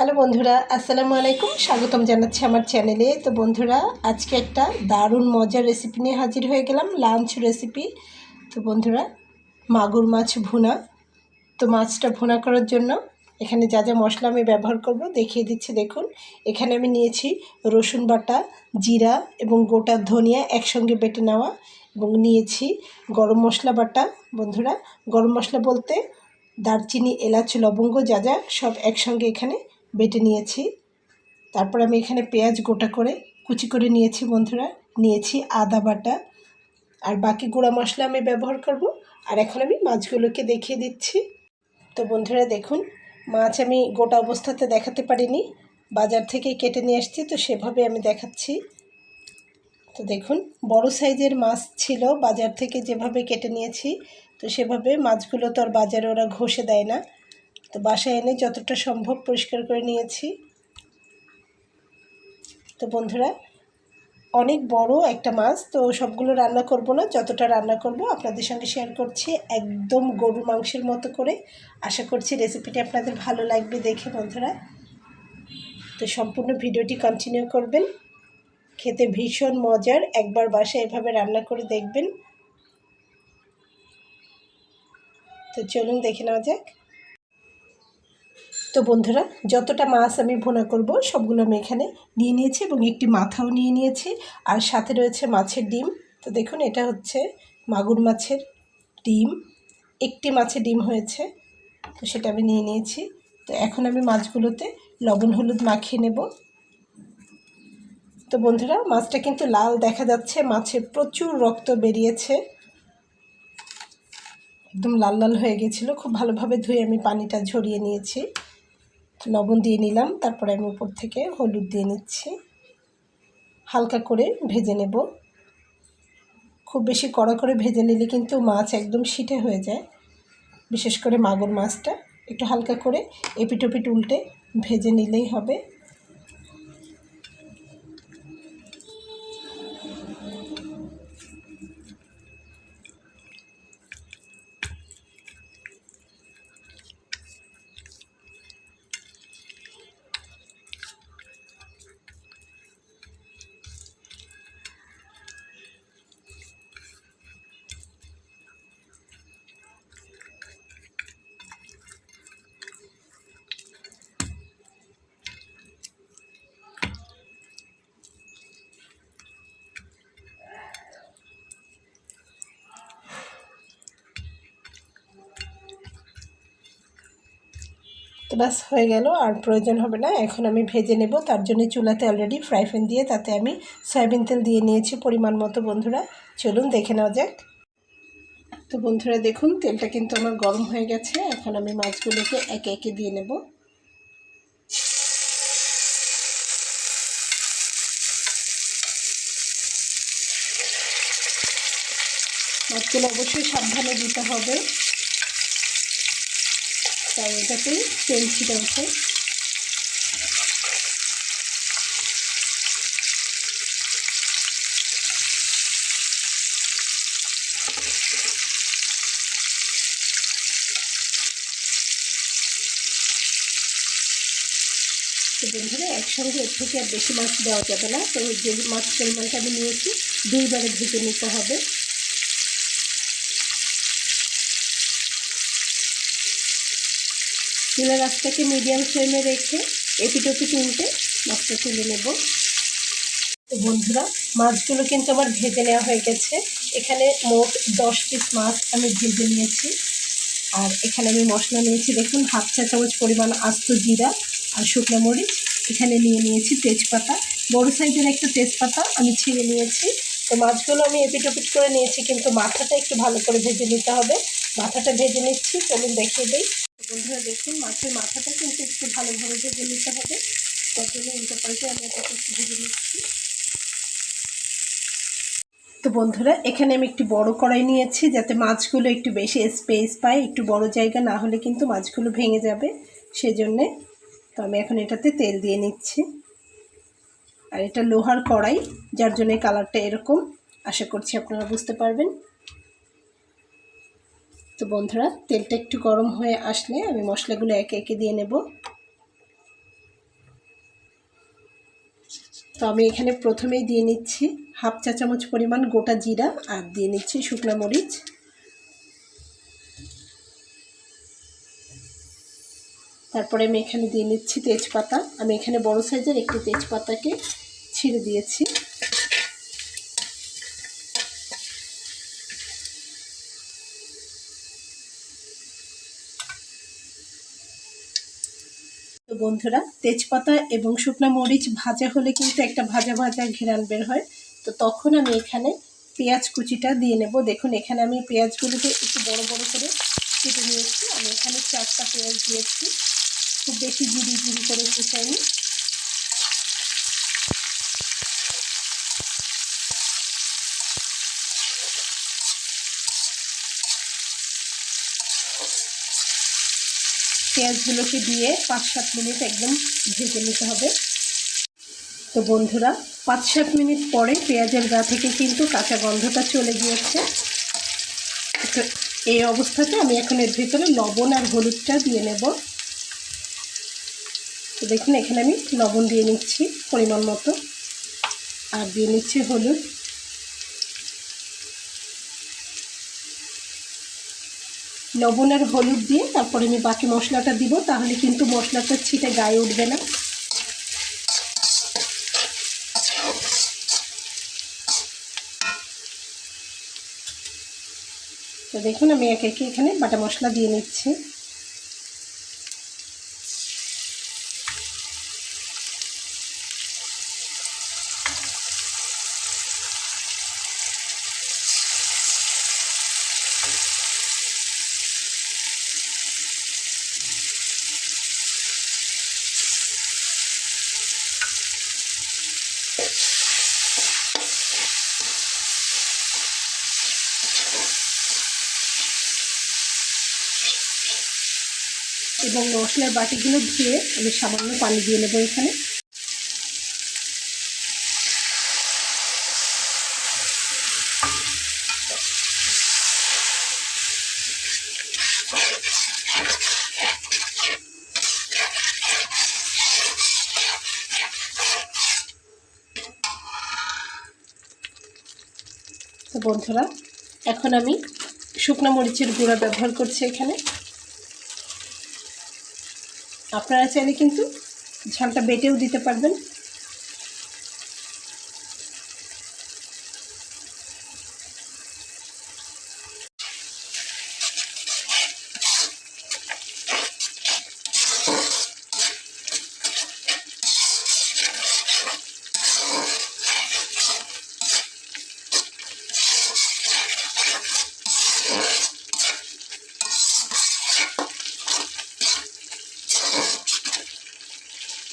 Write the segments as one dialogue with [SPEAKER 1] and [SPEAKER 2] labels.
[SPEAKER 1] Hello বন্ধুরা, আসসালামু আলাইকুম। স্বাগতম জানাচ্ছি আমার চ্যানেলে। তো বন্ধুরা, আজকে একটা দারুণ মজার রেসিপি নিয়ে হাজির হয়ে গেলাম লাঞ্চ রেসিপি তো বন্ধুরা, মাগুর মাছ ভুনা। তো মাছটা ভুনা করার জন্য এখানে যা যা মশলা আমি ব্যবহার করব, দেখিয়ে দিচ্ছি। দেখুন, এখানে আমি নিয়েছি রসুন বাটা, জিরা এবং গোটা ধনিয়া একসঙ্গে বেটে নেওয়া এবং নিয়েছি গরম মশলা বাটা। বন্ধুরা, গরম মশলা বলতে দারচিনি, এলাচ, লবঙ্গ যা যা সব একসঙ্গে এখানে বেটে নিয়েছি। তারপর আমি এখানে পেঁয়াজ গোটা করে কুচি করে নিয়েছি বন্ধুরা। নিয়েছি আদা বাটা। আর বাকি গুঁড়া মশলা আমি ব্যবহার করব। আর এখন আমি মাছগুলোকে দেখিয়ে দিচ্ছি। তো বন্ধুরা দেখুন, মাছ আমি গোটা অবস্থাতে দেখাতে পারিনি। বাজার থেকে কেটে নিয়ে আসছি, তো সেভাবে আমি দেখাচ্ছি। তো দেখুন, বড় সাইজের মাছ ছিল, বাজার থেকে যেভাবে কেটে নিয়েছি, তো সেভাবে মাছগুলো তো আর বাজারে ওরা ঘষে দেয় না। তো বাসায় এনে যতটা সম্ভব পরিষ্কার করে নিয়েছি। তো বন্ধুরা, অনেক বড় একটা মাছ, তো সবগুলো রান্না করব না, যতটা রান্না করব আপনাদের সঙ্গে শেয়ার করছি একদম গরু মাংসের মতো করে। আশা করছি রেসিপিটি আপনাদের ভালো লাগবে দেখে বন্ধুরা। তো সম্পূর্ণ ভিডিওটি কন্টিনিউ করবেন। খেতে ভীষণ মজার, একবার বাসায় এভাবে রান্না করে দেখবেন। তো চলুন দেখে নেওয়া যাক। তো বন্ধুরা, যতটা মাছ আমি ভুনা করব, সবগুলো আমি এখানে নিয়ে নিয়েছি এবং একটি মাথাও নিয়ে নিয়েছি। আর সাথে রয়েছে মাছের ডিম। তো দেখুন, এটা হচ্ছে মাগুর মাছের ডিম। একটি মাছের ডিম হয়েছে, তো সেটা আমি নিয়ে নিয়েছি। তো এখন আমি মাছগুলোতে লবণ, হলুদ মাখিয়ে নেব। তো বন্ধুরা, মাছটা কিন্তু লাল দেখা যাচ্ছে। মাছের প্রচুর রক্ত বেরিয়েছে। একদম লাল লাল হয়ে গেছিল। খুব ভালোভাবে ধুয়ে আমি পানিটা ঝরিয়ে নিয়েছি। লবণ দিয়ে নিলাম, তারপরে আমি উপর থেকে হলুদ দিয়ে নিচ্ছি। হালকা করে ভেজে নেব। খুব বেশি কড়া করে ভেজে নিলে কিন্তু মাছ একদম শীতে হয়ে যায়। বিশেষ করে মাগুর মাছটা একটু হালকা করে এপিটোপিট উল্টে ভেজে নিলেই হবে। ব্যাস হয়ে গেল, আর প্রয়োজন হবে না, এখন আমি ভেজে নেব। তার জন্য চুলাতে অলরেডি ফ্রাই দিয়ে তাতে আমি সয়াবিন তেল দিয়ে নিয়েছি পরিমাণ মতো, বন্ধুরা। চলুন দেখে নেওয়া যাক। তো বন্ধুরা, দেখুন, তেলটা কিন্তু আমার গরম হয়ে গেছে। এখন আমি মাছগুলোকে একে একে দিয়ে নেব। মাছগুলো অবশ্যই সাবধানে দিতে হবে। তাই এটাতে তেল ছিটে ওঠে বন্ধুরা, একসঙ্গে এর থেকে আর বেশি মাছ দেওয়া যাবে না। তো যে মাছ পরিমাণটা আমি নিয়েছি, দুইবারে ভেজে নিতে হবে। চুলার রাস্তাকে মিডিয়াম ফ্লেমে রেখে এপিটোপিট উল্টে মাছটা তুলে নেব। তো বন্ধুরা, মাছগুলো কিন্তু আমার ভেজে নেওয়া হয়ে গেছে। এখানে মোট দশ পিস মাছ আমি ভেজে নিয়েছি। আর এখানে আমি মশলা নিয়েছি, দেখুন, হাফ চা চামচ পরিমাণ আস্ত জিরা আর শুকনো মরিচ। এখানে নিয়ে নিয়েছি তেজপাতা। বড় সাইজের একটা তেজপাতা আমি ছিঁড়ে নিয়েছি। তো মাছগুলো আমি এপিটোপিট করে নিয়েছি, কিন্তু মাথাটা একটু ভালো করে ভেজে নিতে হবে। মাথাটা ভেজে নিচ্ছি, চলুন দেখিয়ে দিই। বন্ধুরা দেখুন, মাছের মাথাটা কিন্তু একটু ভালোভাবে ভেজে নিতে হবে। তার জন্য উল্টো পাল্টে আমি এটাকে একটু ভেজে নিচ্ছি। তো বন্ধুরা, এখানে আমি একটি বড় কড়াই নিয়েছি যাতে মাছগুলো একটু বেশি স্পেস পায়, একটু বড় জায়গা না হলে কিন্তু মাছগুলো ভেঙে যাবে সেজন্যে। তো আমি এখন এটাতে তেল দিয়ে নিচ্ছি। আর এটা লোহার কড়াই, যার জন্য কালারটা এরকম। আশা করছি আপনারা বুঝতে পারবেন। তো বন্ধুরা, তেলটা একটু গরম হয়ে আসলে আমি মশলাগুলো একে একে দিয়ে নেব। তো আমি এখানে প্রথমেই দিয়ে নিচ্ছি হাফ চা চামচ পরিমাণ গোটা জিরা আর দিয়ে নিচ্ছি শুকনো মরিচ। তারপরে আমি এখানে দিয়ে নিচ্ছি তেজপাতা। আমি এখানে বড় সাইজের একটি তেজপাতাকে ছিঁড়ে দিয়েছি। বন্ধুরা, তেজপাতা এবং শুকনো মরিচ ভাজা হলে কিন্তু একটা ভাজা ভাজা ঘেরান বের হয়। তো তখন আমি এখানে পেঁয়াজ কুচিটা দিয়ে নেব। দেখুন, এখানে আমি পেঁয়াজগুলোকে একটু বড় বড় করে কেটে নিয়েছি। আমি এখানে চারটা পেঁয়াজ দিয়েছি। খুব বেশি জিরি জিরি করে কুচাইনি। পেঁয়াজগুলোকে দিয়ে পাঁচ সাত মিনিট একদম ভেজে নিতে হবে। তো বন্ধুরা পাঁচ সাত মিনিট পরে পেঁয়াজের গা থেকে কিন্তু কাঁচা গন্ধটা চলে গিয়েছে। তো এই অবস্থাতে আমি এখন এর ভিতরে লবণ আর হলুদটা দিয়ে নেব। তো দেখুন, এখানে আমি লবণ দিয়ে নিচ্ছি পরিমাণ মতো। আর দিয়ে নিচ্ছি হলুদ। লবণ আর হলুদ দিয়ে তারপরে আমি বাকি মশলাটা দিব, তাহলে কিন্তু মশলাটা ছিটে গায়ে উঠবে না। তো দেখুন, আমি একে একে এখানে বাটা মশলা দিয়ে নিচ্ছি। এবং মশলার বাটিগুলো ধুয়ে আমি সামান্য পানি দিয়ে নেব এখানে। বন্ধুরা, এখন আমি শুকনো মরিচের গুঁড়া ব্যবহার করছি এখানে। আপনারা চাইলে কিন্তু ঝালটা বেটেও দিতে পারবেন।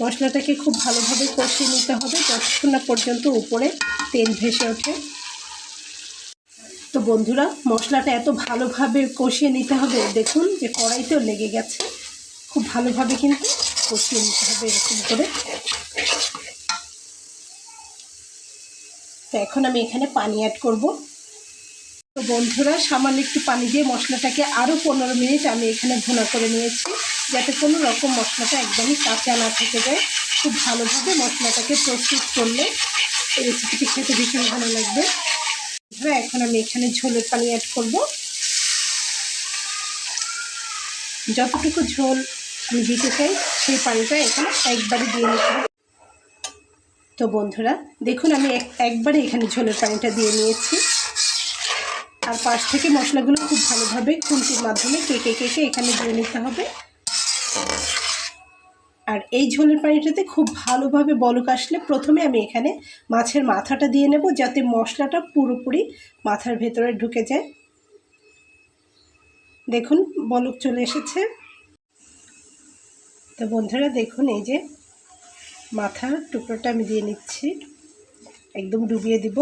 [SPEAKER 1] মশলাটাকে খুব ভালোভাবে কষিয়ে নিতে হবে যতক্ষণ না পর্যন্ত উপরে তেল ভেসে ওঠে। তো বন্ধুরা, মশলাটা এত ভালোভাবে কষিয়ে নিতে হবে, দেখুন যে কড়াইতেও লেগে গেছে। খুব ভালোভাবে কিন্তু কষিয়ে নিতে হবে এরকম করে। তো এখন আমি এখানে পানি অ্যাড করব। তো বন্ধুরা, সামান্য একটু পানি দিয়ে মশলাটাকে আরও পনেরো মিনিট আমি এখানে ভুনা করে নিয়েছি। যাতে কোনো রকম মশলাটা একদমই কাঁচা না থেকে যায়, খুব ভালোভাবে মশলাটাকে প্রস্তুত করলে এই রেসিপিটি খেতে ভীষণ ভালো লাগবে। এখন আমি এখানে ঝোলের পানি অ্যাড করব। যতটুকু ঝোল আমি দিতে চাই, সেই পানিটা এখানে একবারে দিয়ে নিতে তো বন্ধুরা, দেখুন আমি এক একবারে এখানে ঝোলের পানিটা দিয়ে নিয়েছি। আর পাশ থেকে মশলাগুলো খুব ভালোভাবে খুন্তির মাধ্যমে কেকে কেকে এখানে দিয়ে নিতে হবে। আর এই ঝোলের পানিটাতে খুব ভালোভাবে বলক আসলে প্রথমে আমি এখানে মাছের মাথাটা দিয়ে নেব যাতে মশলাটা পুরোপুরি মাথার ভেতরে ঢুকে যায়। দেখুন, বলক চলে এসেছে। তো বন্ধুরা, দেখুন এই যে মাথার টুকরোটা আমি দিয়ে নিচ্ছি। একদম ডুবিয়ে দিব।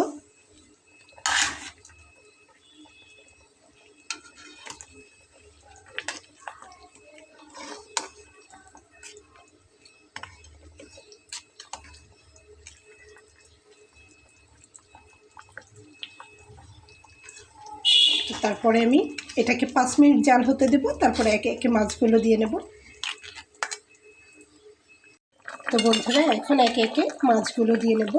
[SPEAKER 1] তারপরে আমি এটাকে পাঁচ মিনিট জাল হতে দেব, তারপরে একে একে মাছগুলো দিয়ে নেব। তো বন্ধুরা, এখন একে একে মাছগুলো দিয়ে নেব।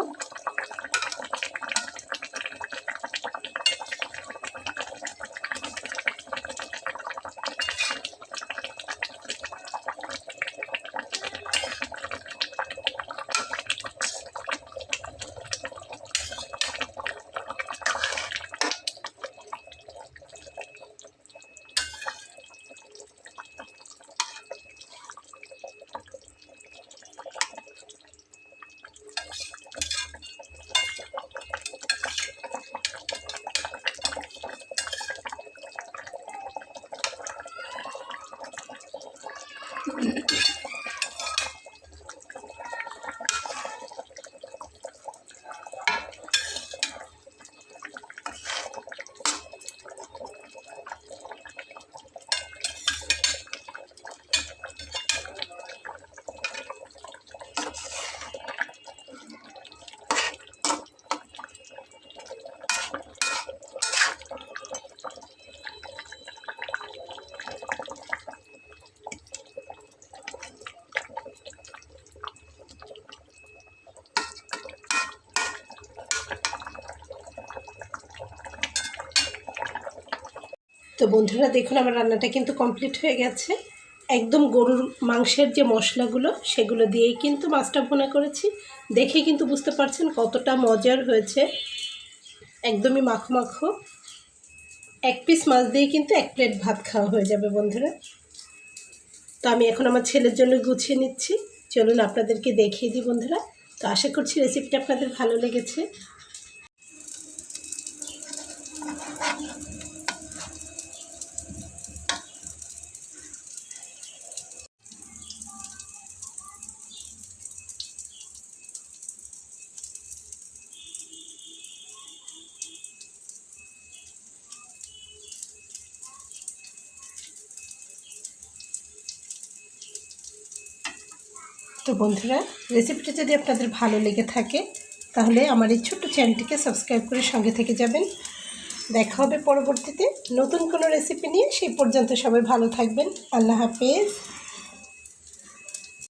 [SPEAKER 1] তো বন্ধুরা, দেখুন আমার রান্নাটা কিন্তু কমপ্লিট হয়ে গেছে। একদম গরুর মাংসের যে মশলাগুলো, সেগুলো দিয়েই কিন্তু মাছটা ভুনা করেছি। দেখে কিন্তু বুঝতে পারছেন কতটা মজার হয়েছে। একদমই মাখো মাখো। এক পিস মাছ দিয়ে কিন্তু এক প্লেট ভাত খাওয়া হয়ে যাবে বন্ধুরা। তো আমি এখন আমার ছেলের জন্য গুছিয়ে নিচ্ছি। চলুন আপনাদেরকে দেখিয়ে দিই বন্ধুরা। তো আশা করছি রেসিপিটা আপনাদের ভালো লেগেছে। তো বন্ধুরা রেসিপিটা যদি আপনাদের ভালো লেগে থাকে, তাহলে আমার এই ছোট্ট চ্যানেলটিকে সাবস্ক্রাইব করে সঙ্গে থেকে যাবেন। দেখা হবে পরবর্তীতে নতুন কোনো রেসিপি নিয়ে। সেই পর্যন্ত সবাই ভালো থাকবেন। আল্লাহ হাফেজ।